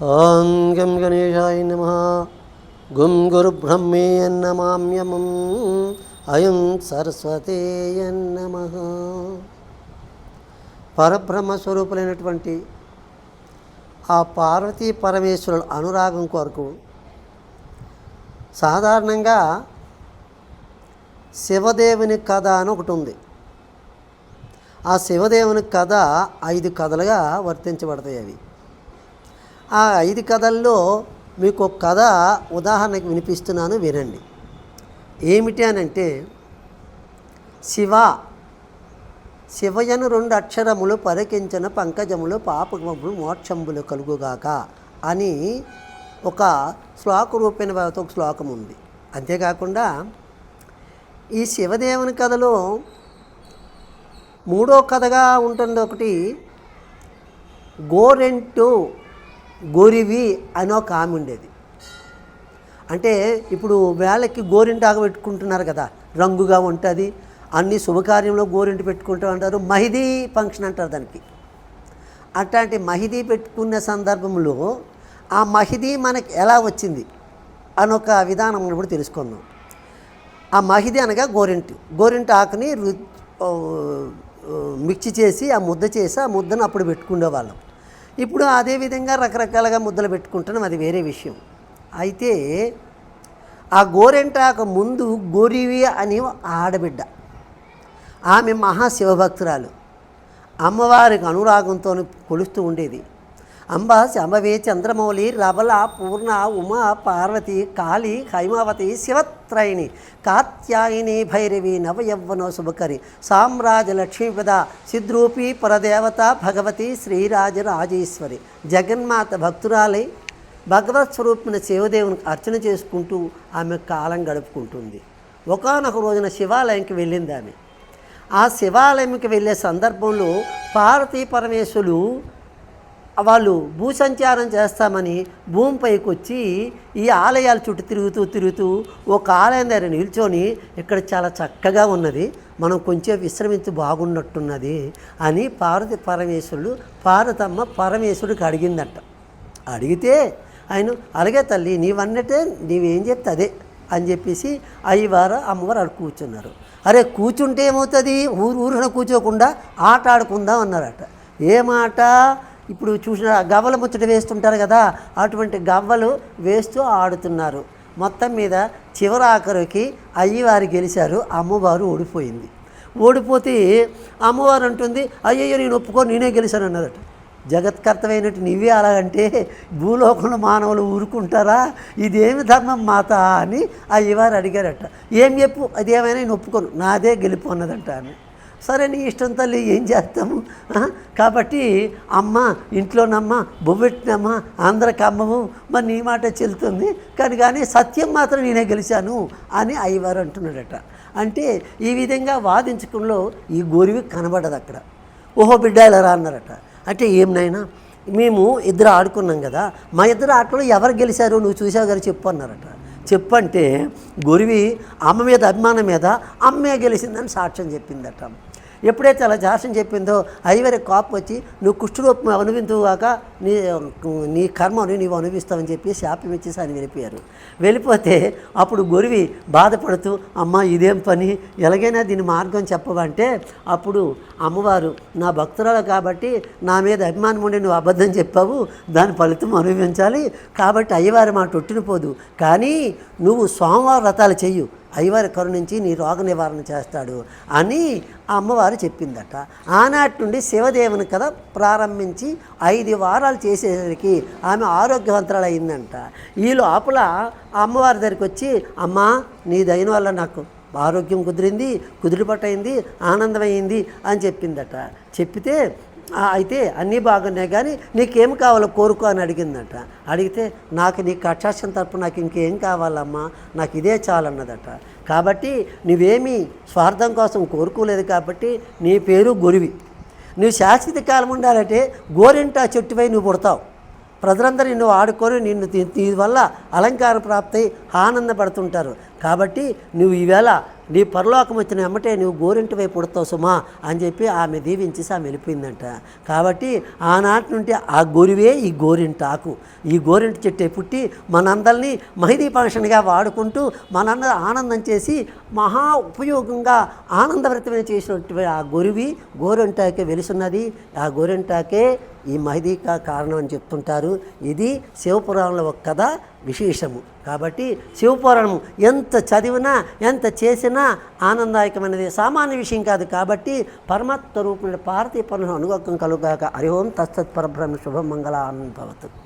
ఓం గణేషాయ గణేశాయ నమ. గుం గురుబ్రహ్మే నమామ్యమం. అయం సరస్వతే నమ. పరబ్రహ్మ స్వరూపులైనటువంటి ఆ పార్వతీ పరమేశ్వరుల అనురాగం కొరకు సాధారణంగా శివదేవుని కథ అని ఒకటి ఉంది. ఆ శివదేవుని కథ ఐదు కథలుగా వర్తించబడతాయి అవి. ఆ ఐదు కథల్లో మీకు ఒక కథ ఉదాహరణకు వినిపిస్తున్నాను వినండి. ఏమిటి అని అంటే శివ శివయను రెండు అక్షరములు పరికించిన పంకజములు పాపములు మోక్షంబులు కలుగుగాక అని ఒక శ్లోక రూపేణ ఒక శ్లోకం ఉంది. అంతేకాకుండా ఈ శివదేవుని కథలో మూడో కథగా ఉంటుంది ఒకటి గోరెంటు గోరివి అని ఒక ఆమె ఉండేది. అంటే ఇప్పుడు వేళకి గోరింటాకు పెట్టుకుంటున్నారు కదా రంగుగా ఉంటుంది అన్ని శుభకార్యంలో గోరింటి పెట్టుకుంటూ అంటారు మహిదీ ఫంక్షన్ అంటారు దానికి. అట్లాంటి మహిదీ పెట్టుకున్న సందర్భంలో ఆ మహిదీ మనకి ఎలా వచ్చింది అని ఒక విధానం ఇప్పుడు తెలుసుకుందాం. ఆ మహిది అనగా గోరింటి. గోరింటి ఆకుని రు ఓ, చేసి ఆ ముద్ద చేసి ఆ ముద్దను అప్పుడు పెట్టుకునేవాళ్ళం. ఇప్పుడు అదే విధంగా రకరకాలుగా ముద్దలు పెట్టుకుంటున్నాం అది వేరే విషయం. అయితే ఆ గోరెంటాకు ముందు గోరివి అని ఆడబిడ్డ. ఆమె మహాశివభక్తురాలు. అమ్మవారికి అనురాగంతో కొలుస్తూ ఉండేది. అంబ శంభవే చంద్రమౌళి రబల పూర్ణ ఉమా పార్వతి కాళి హైమావతి శివత్రయిణి కాత్యాయిని భైరవి నవయవ్వనో శుభకరి సామ్రాజ లక్ష్మీపద సిద్రూపి పరదేవత భగవతి శ్రీరాజ రాజేశ్వరి జగన్మాత భక్తురాలై భగవత్ స్వరూపిన శివదేవునికి అర్చన చేసుకుంటూ ఆమె కాలం గడుపుకుంటుంది. ఒకానొక రోజున శివాలయంకి వెళ్ళింది ఆమె. ఆ శివాలయంకి వెళ్ళే సందర్భంలో పార్వతీ పరమేశ్వరులు వాళ్ళు భూసంచారం చేస్తామని భూమిపైకి వచ్చి ఈ ఆలయాల చుట్టూ తిరుగుతూ తిరుగుతూ ఒక ఆలయం దగ్గర నిల్చొని ఇక్కడ చాలా చక్కగా ఉన్నది. మనం కొంచెం విశ్రమించి బాగున్నట్టున్నది అని పార్వతి పరమేశ్వరుడు పార్వతమ్మ పరమేశ్వరుడికి అడిగిందట. అడిగితే ఆయన అలాగే తల్లి నీవన్నట్టే నీవేం చెప్తే అదే అని చెప్పేసి అయ్యవారు అమ్మవారు అక్కడ కూర్చున్నారు. అరే కూర్చుంటే ఏమవుతుంది? ఊరు ఊరున కూర్చోకుండా ఆట ఆడుకుందాం అన్నారట. ఏమాట ఇప్పుడు చూసిన గవ్వల ముచ్చట వేస్తుంటారు కదా అటువంటి గవ్వలు వేస్తూ ఆడుతున్నారు. మొత్తం మీద చివరి ఆఖరికి అయ్యవారు గెలిచారు అమ్మవారు ఓడిపోయింది. ఓడిపోతే అమ్మవారు అంటుంది అయ్యయ్యో నేను ఒప్పుకో నేనే గెలిచాను అన్నదట జగత్కర్తమైనట్టు నీవే అలాగంటే భూలోకంలో మానవులు ఊరుకుంటారా? ఇదేమి ధర్మం మాత అని అయ్యవారు అడిగారట. ఏం చెప్పు అదేమైనా నేను ఒప్పుకోను నాదే గెలుపు అన్నదంట ఆమె. సరే నీ ఇష్టం తల్లి ఏం చేస్తాము? కాబట్టి అమ్మ ఇంట్లోనమ్మ బొబ్బెట్టినమ్మ అందరికి అమ్మము మరి నీ మాట చెల్లుతుంది. కానీ కానీ సత్యం మాత్రం నేనే గెలిచాను అని అయ్యవారు అంటున్నాడట. అంటే ఈ విధంగా వాదించడంలో ఈ గోరివి కనబడదు అక్కడ. ఓహో బిడ్డ ఇలా రా అన్నారట. అంటే ఏం నాయనా? మేము ఇద్దరు ఆడుకున్నాం కదా మా ఇద్దరు ఆటలో ఎవరు గెలిచారు? నువ్వు చూసావు గారు చెప్పు అన్నారట. చెప్పంటే గురివి అమ్మ మీద అభిమానం మీద అమ్మే గెలిచిందని సాక్ష్యం చెప్పిందట. ఎప్పుడైతే అలా జాస్యం చెప్పిందో ఐవరి కాపు వచ్చి నువ్వు కుష్ఠరూపం అనుభవించుగాక నీ నీ కర్మని నీవు అనుభవిస్తావని చెప్పి శాపం ఇచ్చేసి ఆయన వెళ్ళిపోయారు. వెళ్ళిపోతే అప్పుడు గొరివి బాధపడుతూ అమ్మ ఇదేం పని? ఎలాగైనా దీని మార్గం చెప్పవంటే అప్పుడు అమ్మవారు నా భక్తురాలు కాబట్టి నా మీద అభిమానం ఉండి నువ్వు అబద్ధం చెప్పావు దాని ఫలితం అనుభవించాలి. కాబట్టి అయ్యవారి మాట ఒట్టినపోదు కానీ నువ్వు సోమవారం వ్రతాలు చెయ్యు. అయ్యవారి కరుణించి నీ రోగ నివారణ చేస్తాడు అని ఆ అమ్మవారు చెప్పిందట. ఆనాటి నుండి శివదేవుని కథ ప్రారంభించి ఐదు వారాలు చేసేసరికి ఆమె ఆరోగ్యవంతురాలు అయిందంట ఈ లోపల ఆ అమ్మవారి దగ్గరికి వచ్చి అమ్మా నీ దయన వల్ల నాకు ఆరోగ్యం కుదిరింది కుదిరిపట్టయింది ఆనందమైంది అని చెప్పిందట. చెప్పితే అయితే అన్నీ బాగున్నాయి కానీ నీకేం కావాలో కోరుకో అని అడిగిందట. అడిగితే నాకు నీ కక్షాసం తరపు నాకు ఇంకేం కావాలమ్మా? నాకు ఇదే చాలన్నదట. కాబట్టి నువ్వేమీ స్వార్థం కోసం కోరుకోలేదు కాబట్టి నీ పేరు గురివి. నువ్వు శాశ్వత కాలం ఉండాలంటే గోరింట చెట్టుపై నువ్వు పుడతావు. ప్రజలందరూ నిన్ను ఆడుకొని నిన్ను దీనివల్ల వల్ల అలంకార ప్రాప్తి ఆనందపడుతుంటారు. కాబట్టి నువ్వు ఈవేళ నీ పరలోకం వచ్చిన వెంబటే నువ్వు గోరింటి వైపు పుడతావు సుమా అని చెప్పి ఆమె దీవించేసి ఆమె వెళ్ళిపోయిందంట. కాబట్టి ఆనాటి నుండి ఆ గోరివే ఈ గోరింటాకు ఈ గోరింటి చెట్టే పుట్టి మనందరినీ మహిదీ ఫంక్షన్గా వాడుకుంటూ మనందరూ ఆనందం చేసి మహా ఉపయోగంగా ఆనందభరితమైన చేసినటువంటి ఆ గొరివి గోరింటాకే వెలుసున్నది. ఆ గోరింటాకే ఈ మహిదీకా కారణం అని చెప్తుంటారు. ఇది శివపురాణంలో ఒక కథ. విశేషము. కాబట్టి శివపురాణము ఎంత చదివినా ఎంత చేసినా ఆనందదాయకమైనది. సామాన్య విషయం కాదు కాబట్టి పరమాత్మ రూపమైన పార్వతీ పనులు అనుగోగం కలుగాక హరి ఓం తత్సత్ పరబ్రహ్మ శుభమంగళ మంగళ